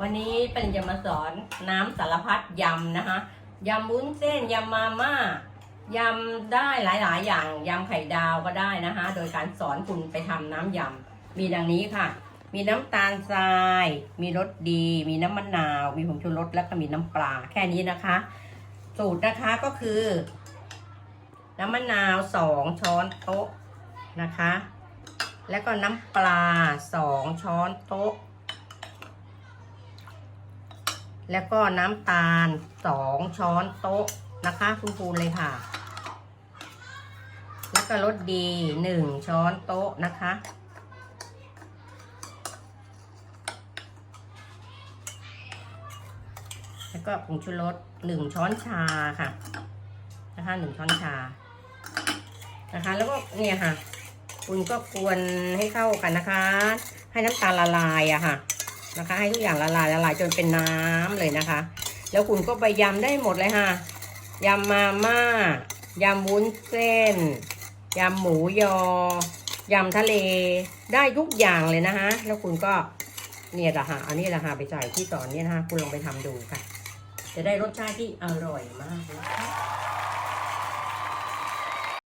วันนี้เป็นจะมาสอนน้ำสารพัดยำนะคะยำวุ้นเส้นยำมาม่ายำได้หลายๆ อย่างยำไข่ดาวก็ได้นะคะ โดยการสอนคุณไปทำน้ำยำมีดังนี้ค่ะ มีน้ำตาลทราย มีรสดี มีน้ำมะนาว มีผงชูรสแล้วก็มีน้ำปลาแค่นี้นะคะ สูตรนะคะก็คือ น้ำมะนาวสองช้อนโต๊ะนะคะ แล้วก็น้ำปลาสองช้อนโต๊ะ แล้วก็น้ำตาลสองช้อนโต๊ะนะคะคุณครูเลยค่ะ แล้วก็รสดีหนึ่งช้อนโต๊ะนะคะ แล้วก็ผงชูรสหนึ่งช้อนชาค่ะนะคะหนึ่งช้อนชานะคะ แล้วก็เนี่ยค่ะ คุณก็กวนให้เข้ากันนะคะ ให้น้ำตาลละลายอะค่ะ นะคะ ให้ทุกอย่างละลายละลายจนเป็นน้ำเลยนะคะ แล้วคุณก็ไปยำได้หมดเลยค่ะยำมาม่ายำวุ้นเส้นยำหมูยอยำทะเลได้ทุกอย่างเลยนะคะแล้วคุณก็เนี่ยแหละค่ะอันนี้แหละค่ะไปใส่ที่สอนเนี่ยนะคะคุณลองไปทำดูค่ะ จะได้รสชาติที่อร่อยมากนะคะ